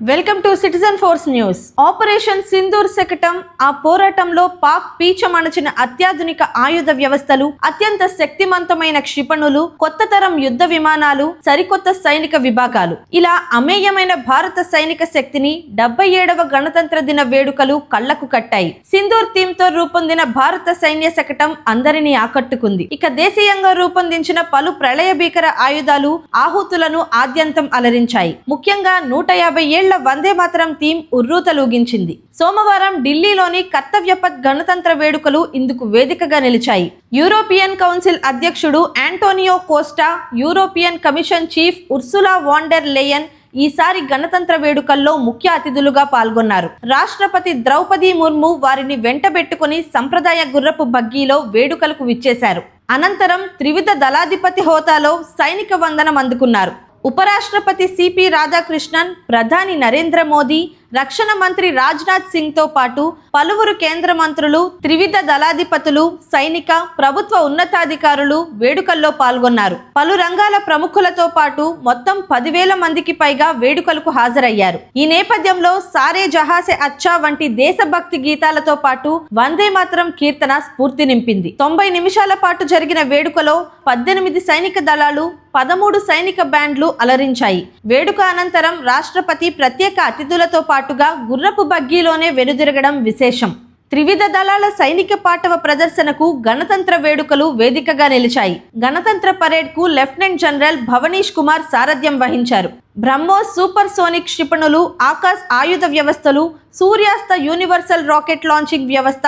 Welcome to Citizen Force News. Operation Sindoor శకటం ఆ పోరాటంలో పాక్ పీచమణచిన అత్యాధునిక ఆయుధ వ్యవస్థలు అత్యంత శక్తివంతమైన క్షిపణులు కొత్త తరం యుద్ధ విమానాలు సరికొత్త సైనిక విభాగాలు. ఇలా అమేయమైన భారత సైనిక శక్తిని డెబ్బై ఏడవ గణతంత్ర దిన వేడుకలు కళ్ళకు కట్టాయి. సింధూర్ థీమ్తో రూపొందిన భారత సైన్య శకటం అందరినీ ఆకట్టుకుంది. ఇక దేశీయంగా రూపొందించిన పలు ప్రళయ భీకర ఆయుధాలు ఆహుతులను ఆద్యంతం అలరించాయి. ముఖ్యంగా నూట యాభై ఏళ్ళ వందే మాతరం థీమ్ ఉర్రూతలూగించింది. సోమవారం ఢిల్లీలోని కర్తవ్యపథ్ గణతంత్ర వేడుకలు ఇందుకు వేదికగా నిలిచాయి. యూరోపియన్ కౌన్సిల్ అధ్యక్షుడు Antonio Costa European Commission chief Ursula von der Leyen ఈసారి గణతంత్ర వేడుకల్లో ముఖ్య అతిథులుగా పాల్గొన్నారు. రాష్ట్రపతి ద్రౌపది ముర్ము వారిని వెంటబెట్టుకుని సంప్రదాయ గుర్రపు బగ్గీలో వేడుకలకు విచ్చేశారు. అనంతరం త్రివిధ దళాధిపతి హోదాలో సైనిక వందనం అందుకున్నారు. ఉపరాష్ట్రపతి సిపి రాధాకృష్ణన్ ప్రధాని నరేంద్ర మోదీ రక్షణ మంత్రి రాజ్నాథ్ సింగ్తో పాటు పలువురు కేంద్ర మంత్రులు త్రివిధ దళాధిపతులు సైనిక ప్రభుత్వ ఉన్నతాధికారులు వేడుకల్లో పాల్గొన్నారు. పలు రంగాల ప్రముఖులతో పాటు మొత్తం పదివేల మందికి పైగా వేడుకలకు హాజరయ్యారు. ఈ నేపథ్యంలో సారే జహాసే అచ్చా వంటి దేశభక్తి గీతాలతో పాటు వందే మాత్రం కీర్తన స్ఫూర్తి నింపింది. తొంభై నిమిషాల పాటు జరిగిన వేడుకలో పద్దెనిమిది సైనిక దళాలు పదమూడు సైనిక బ్యాండ్లు అలరించాయి. వేడుక అనంతరం రాష్ట్రపతి ప్రత్యేక అతిథులతో పాటు పాటుగా గుర్రపు బగ్గీలోనే వెనుదిరగడం విశేషం. త్రివిధ దళాల సైనిక పాటవ ప్రదర్శనకు గణతంత్ర వేడుకలు వేదికగా నిలిచాయి. గణతంత్ర పరేడ్కు లెఫ్టినెంట్ జనరల్ భవనీష్ కుమార్ సారథ్యం వహించారు. బ్రహ్మోస్ సూపర్ సోనిక్ క్షిపణులు ఆకాశ్ ఆయుధ వ్యవస్థలు సూర్యాస్త యూనివర్సల్ రాకెట్ లాంచింగ్ వ్యవస్థ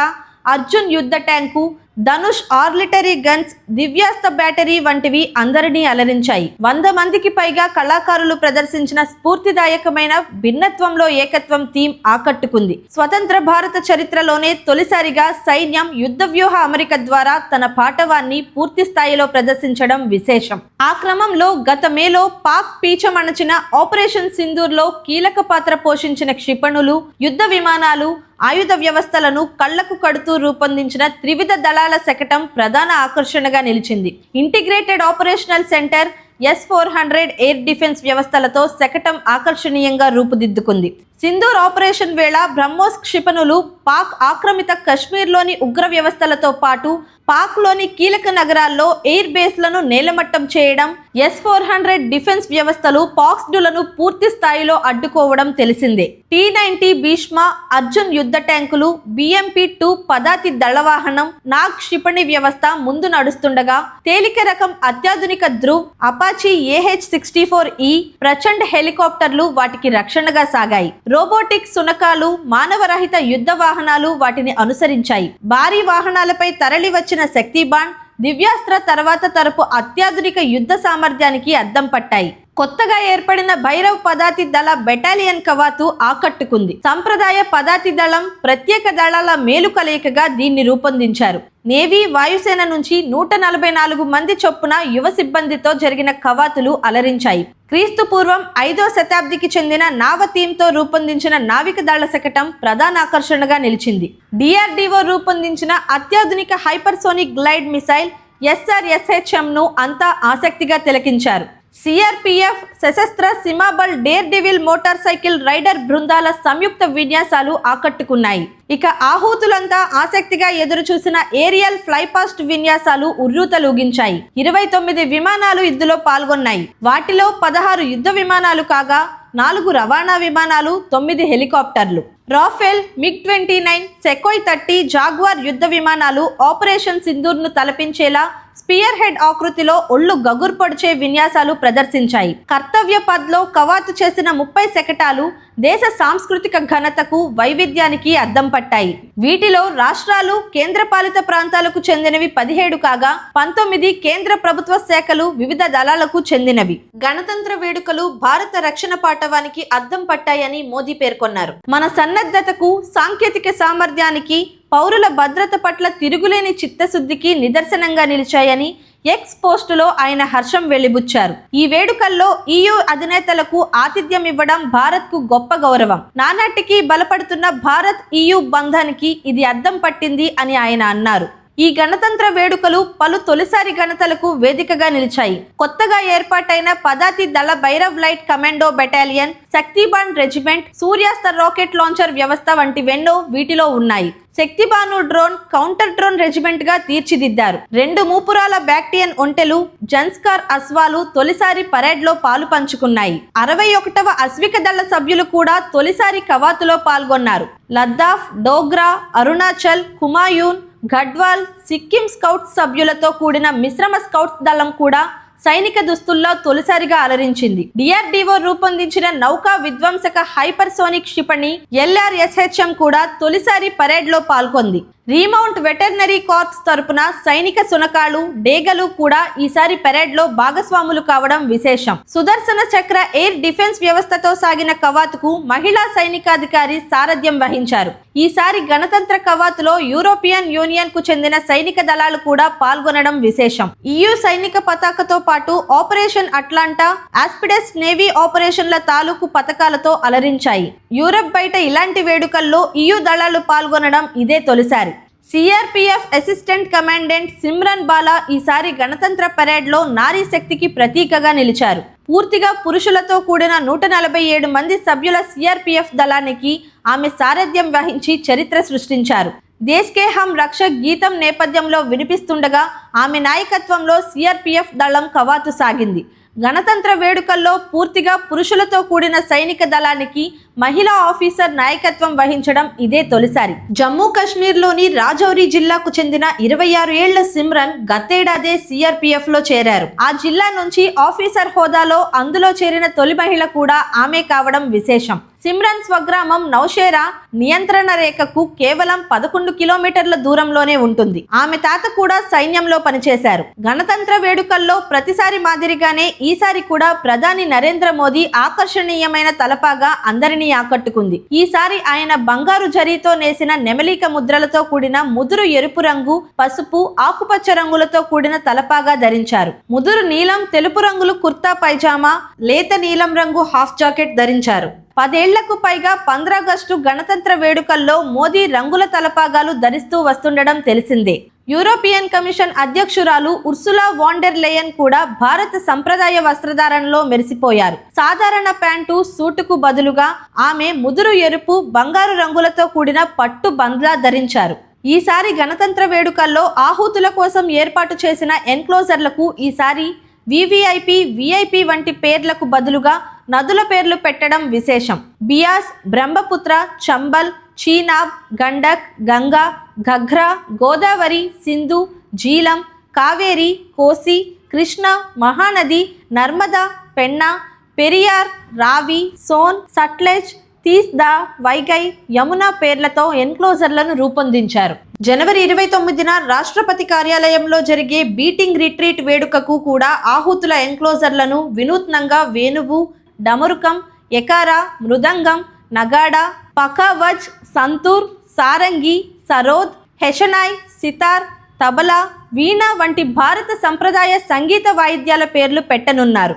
అర్జున్ యుద్ధ tank Dhanush artillery guns Divyastra battery వంటివి అందరినీ అలరించాయి. వంద మందికి పైగా కళాకారులు ప్రదర్శించిన స్ఫూర్తిదాయకమైన భిన్నత్వంలో ఏకత్వం థీమ్ ఆకట్టుకుంది. స్వతంత్ర భారత చరిత్రలోనే తొలిసారిగా సైన్యం యుద్ధ వ్యూహ అమరిక ద్వారా తన పాటవాన్ని పూర్తి స్థాయిలో ప్రదర్శించడం విశేషం. ఆ క్రమంలో గత మేలో పాక్ పీచమణచిన ఆపరేషన్ సింధూర్లో కీలక పాత్ర పోషించిన క్షిపణులు యుద్ధ విమానాలు ఆయుధ వ్యవస్థలను కళ్ళకు కడుతూ రూపొందించిన త్రివిధ దళాల శకటం ప్రధాన ఆకర్షణగా నిలిచింది. Integrated operational centre S four hundred air defence వ్యవస్థలతో శకటం ఆకర్షణీయంగా రూపుదిద్దుకుంది. సింధూర్ ఆపరేషన్ వేళ బ్రహ్మోస్ క్షిపణులు పాక్ ఆక్రమిత కశ్మీర్లోని ఉగ్ర వ్యవస్థలతో పాటు పాక్లోని కీలక నగరాల్లో ఎయిర్ బేస్లను నేలమట్టం చేయడం ఎస్ ఫోర్ హండ్రెడ్ డిఫెన్స్ వ్యవస్థలు పాక్స్డులను పూర్తి స్థాయిలో అడ్డుకోవడం తెలిసిందే. టీ నైన్టీ భీష్మ అర్జున్ యుద్ధ ట్యాంకులు బిఎంపి టూ పదాతి దళవాహనం నాగ్ క్షిపణి వ్యవస్థ ముందు నడుస్తుండగా తేలిక రకం అత్యాధునిక Dhruv Apache AH sixty four E Prachand హెలికాప్టర్లు వాటికి రక్షణగా సాగాయి. రోబోటిక్ సునకాలు మానవరహిత యుద్ధ వాహనాలు వాటిని అనుసరించాయి. భారీ వాహనాలపై తరలి వచ్చిన శక్తి బాండ్ దివ్యాస్త్ర తర్వాత తరపు అత్యాధునిక యుద్ధ సామర్థ్యానికి అద్దం పట్టాయి. కొత్తగా ఏర్పడిన భైరవ్ పదాతి దళ బెటాలియన్ కవాతు ఆకట్టుకుంది. సంప్రదాయ పదాతి దళం ప్రత్యేక దళాల మేలు కలయికగా దీన్ని రూపొందించారు. నేవీ వాయుసేన నుంచి నూట నలభై నాలుగు మంది చొప్పున యువ సిబ్బందితో జరిగిన కవాతులు అలరించాయి. క్రీస్తు పూర్వం ఐదో శతాబ్దికి చెందిన నావ థీమ్తో రూపొందించిన నావిక దళ శకటం ప్రధాన ఆకర్షణగా నిలిచింది. డిఆర్డిఓ రూపొందించిన అత్యాధునిక హైపర్సోనిక్ గ్లైడ్ మిసైల్ ఎస్ఆర్ఎస్హెచ్ఎంను అంతా ఆసక్తిగా తిలకించారు. CRPF Sashastra Seema Bal daredevil motorcycle rider బృందాల సంయుక్త విన్యాసాలు ఆకట్టుకున్నాయి. ఇక ఆహూతులంతా ఆసక్తిగా ఎదురుచూసిన ఏరియల్ ఫ్లైపాస్ట్ విన్యాసాలు ఉర్రూతలూగించాయి. ఇరవై తొమ్మిది విమానాలు ఇందులో పాల్గొన్నాయి. వాటిలో పదహారు యుద్ధ విమానాలు కాగా నాలుగు రవాణా విమానాలు తొమ్మిది హెలికాప్టర్లు. Rafale MiG twenty nine Sukhoi thirty Jaguar యుద్ధ విమానాలు ఆపరేషన్ సింధూర్ను తలపించేలా స్పియర్ హెడ్ ఆకృతిలో ఒళ్ళు గగుర్పొడిచే విన్యాసాలు ప్రదర్శించాయి. కర్తవ్య పద్లో కవాతు చేసిన ముప్పై శకటాలు దేశ సాంస్కృతిక ఘనతకు వైవిధ్యానికి అద్దం పట్టాయి. వీటిలో రాష్ట్రాలు కేంద్రపాలిత ప్రాంతాలకు చెందినవి పదిహేడు కాగా పంతొమ్మిది కేంద్ర ప్రభుత్వ శాఖలు వివిధ దళాలకు చెందినవి. గణతంత్ర వేడుకలు భారత రక్షణ పాఠవానికి అద్దం పట్టాయని మోదీ పేర్కొన్నారు. మన సన్నద్ధతకు సాంకేతిక సామర్థ్యానికి పౌరుల భద్రత పట్ల తిరుగులేని చిత్తశుద్ధికి నిదర్శనంగా నిలిచాయని ఎక్స్ పోస్టులో ఆయన హర్షం వెలిబుచ్చారు. ఈ వేడుకల్లో ఈయూ అధినేతలకు ఆతిథ్యం ఇవ్వడం భారత్కు గొప్ప గౌరవం. నానాటికి బలపడుతున్న భారత్ ఈయూ బంధానికి ఇది అద్దం పట్టింది అని ఆయన అన్నారు. ఈ గణతంత్ర వేడుకలు పలు తొలిసారి గణతలకు వేదికగా నిలిచాయి. కొత్తగా ఏర్పాటైన పదాతి దళ Bhairav light commando battalion Shaktibaan regiment Suryastra rocket launcher వ్యవస్థ వంటివెన్నో వీటిలో ఉన్నాయి. శక్తిబాను డ్రోన్ కౌంటర్ డ్రోన్ రెజిమెంట్గా తీర్చిదిద్దారు. రెండు మూపురాల బ్యాక్టియన్ ఒంటెలు జన్స్కార్ అశ్వాలు తొలిసారి పరేడ్లో పాలు పంచుకున్నాయి. అరవై ఒకటవ అశ్విక దళ సభ్యులు కూడా తొలిసారి కవాతులో పాల్గొన్నారు. లద్దాఫ్ డోగ్రా అరుణాచల్ హుమాయూన్ గడ్వాల్ సిక్కిం స్కౌట్స్ సభ్యులతో కూడిన మిశ్రమ స్కౌట్స్ దళం కూడా సైనిక దుస్తుల్లో తొలిసారిగా అలరించింది. డిఆర్డిఓ రూపొందించిన నౌకా విధ్వంసక హైపర్సోనిక్ క్షిపణి ఎల్ఆర్ఎస్హెచ్ఎం కూడా తొలిసారి పరేడ్లో పాల్గొంది. రీమౌంట్ వెటర్నరీ కార్ప్స్ తరపున సైనిక సునకాలు డేగలు కూడా ఈసారి పెరేడ్లో భాగస్వాములు కావడం విశేషం. సుదర్శన చక్ర ఎయిర్ డిఫెన్స్ వ్యవస్థతో సాగిన కవాతుకు మహిళా సైనికాధికారి సారథ్యం వహించారు. ఈసారి గణతంత్ర కవాతులో యూరోపియన్ యూనియన్కు చెందిన సైనిక దళాలు కూడా పాల్గొనడం విశేషం. ఇయు సైనిక పతాకతో పాటు ఆపరేషన్ అట్లాంటా ఆస్పిడెస్ నేవీ ఆపరేషన్ల తాలూకు పథకాలతో అలరించాయి. యూరప్ బయట ఇలాంటి వేడుకల్లో ఇయు దళాలు పాల్గొనడం ఇదే తొలిసారి. CRPF assistant commandant Simran Bala ఈసారి గణతంత్ర పెరేడ్లో నారీ శక్తికి ప్రతీకగా నిలిచారు. పూర్తిగా పురుషులతో కూడిన నూట నలభై ఏడు మంది సభ్యుల సిఆర్పిఎఫ్ దళానికి ఆమె సారథ్యం వహించి చరిత్ర సృష్టించారు. దేశ్కే హమ్ రక్షక్ గీతం నేపథ్యంలో వినిపిస్తుండగా ఆమె నాయకత్వంలో సిఆర్పిఎఫ్ దళం కవాతు సాగింది. గణతంత్ర వేడుకల్లో పూర్తిగా పురుషులతో కూడిన సైనిక దళానికి మహిళా ఆఫీసర్ నాయకత్వం వహించడం ఇదే తొలిసారి. జమ్మూ కాశ్మీర్లోని రాజౌరి జిల్లాకు చెందిన ఇరవై ఆరు ఏళ్ళ సిమ్రన్ గతేడాదే సిఆర్పిఎఫ్లో చేరారు. ఆ జిల్లా నుంచి ఆఫీసర్ హోదాలో అందులో చేరిన తొలి మహిళ కూడా ఆమె కావడం విశేషం. సిమ్రన్ స్వగ్రామం నౌషేరా నియంత్రణ రేఖకు కేవలం పదకొండు కిలోమీటర్ల దూరంలోనే ఉంటుంది. ఆమె తాత కూడా సైన్యంలో పనిచేశారు. గణతంత్ర వేడుకల్లో ప్రతిసారి మాదిరిగానే ఈసారి కూడా ప్రధాని నరేంద్ర మోదీ ఆకర్షణీయమైన తలపాగా అందరినీ ఆకట్టుకుంది. ఈసారి ఆయన బంగారు జరీతో నేసిన నెమలిక ముద్రలతో కూడిన ముదురు ఎరుపు రంగు పసుపు ఆకుపచ్చ రంగులతో కూడిన తలపాగా ధరించారు. ముదురు నీలం తెలుపు రంగులు కుర్తా పైజామా లేత నీలం రంగు హాఫ్ జాకెట్ ధరించారు. పదేళ్ళకు పైగా పంద్రాగస్టు గణతంత్ర వేడుకల్లో మోదీ రంగుల తలపాగాలు ధరిస్తూ వస్తుండడం తెలిసిందే. యూరోపియన్ కమిషన్ అధ్యక్షురాలు ఉర్సులా వాండర్ లేయన్ కూడా భారత సంప్రదాయ వస్త్రధారణలో మెరిసిపోయారు. సాధారణ ప్యాంటు సూటుకు బదులుగా ఆమె ముదురు ఎరుపు బంగారు రంగులతో కూడిన పట్టు బంగ్లా ధరించారు. ఈసారి గణతంత్ర వేడుకల్లో ఆహుతుల కోసం ఏర్పాటు చేసిన ఎన్క్లోజర్లకు ఈసారి వివిఐపి విఐపి వంటి పేర్లకు బదులుగా నదుల పేర్లు పెట్టడం విశేషం. బియాస్ బ్రహ్మపుత్ర చంబల్ చీనాబ్ గండక్ గంగా ఘఘ్రా గోదావరి సింధు జీలం కావేరి కోసి కృష్ణ మహానది నర్మదా పెన్నా పెరియార్ రావి సోన్ సట్లెజ్ తీస్దా వైగై యమున పేర్లతో ఎన్క్లోజర్లను రూపొందించారు. జనవరి ఇరవై తొమ్మిదిన రాష్ట్రపతి కార్యాలయంలో జరిగే బీటింగ్ రిట్రీట్ వేడుకకు కూడా ఆహుతుల ఎన్క్లోజర్లను వినూత్నంగా వేణువు డమరుకం ఎకారా మృదంగం నగాడా పకావజ్ సంతూర్ సారంగి సరోద్ హెషనాయ్ సితార్ తబలా వీణ వంటి భారత సంప్రదాయ సంగీత వాయిద్యాల పేర్లు పెట్టనున్నారు.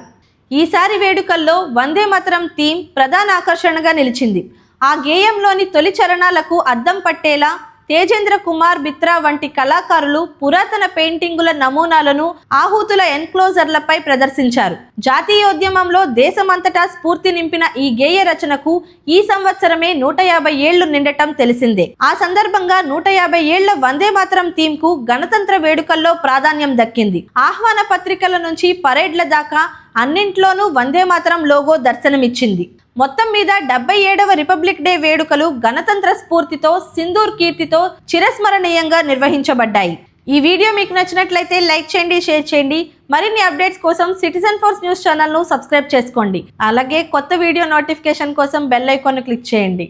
ఈసారి వేడుకల్లో వందే మాతరం థీమ్ ప్రధాన ఆకర్షణగా నిలిచింది. ఆ గేయంలోని తొలి చరణాలకు అద్దం పట్టేలా తేజేంద్ర కుమార్ బిత్రా వంటి కళాకారులు పురాతన పెయింటింగుల నమూనాలను ఆహుతుల ఎన్క్లోజర్లపై ప్రదర్శించారు. జాతీయోద్యమంలో దేశమంతటా స్ఫూర్తి నింపిన ఈ గేయ రచనకు ఈ సంవత్సరమే నూట యాభై ఏళ్ళు నిండటం తెలిసిందే. ఆ సందర్భంగా నూట యాభై ఏళ్ళ వందే మాత్రం థీమ్కు గణతంత్ర వేడుకల్లో ప్రాధాన్యం దక్కింది. ఆహ్వాన పత్రికల నుంచి పరేడ్ల దాకా అన్నింట్లోనూ వందే మాత్రం లోగో దర్శనమిచ్చింది. మొత్తం మీద డెబ్బై ఏడవ రిపబ్లిక్ డే వేడుకలు గణతంత్ర స్ఫూర్తితో సింధూర్ కీర్తితో చిరస్మరణీయంగా నిర్వహించబడ్డాయి. ఈ వీడియో మీకు నచ్చినట్లయితే లైక్ చేయండి షేర్ చేయండి. మరిన్ని అప్డేట్స్ కోసం సిటిజన్ ఫోర్స్ న్యూస్ ఛానల్ను సబ్స్క్రైబ్ చేసుకోండి. అలాగే కొత్త వీడియో నోటిఫికేషన్ కోసం బెల్ ఐకాన్ క్లిక్ చేయండి.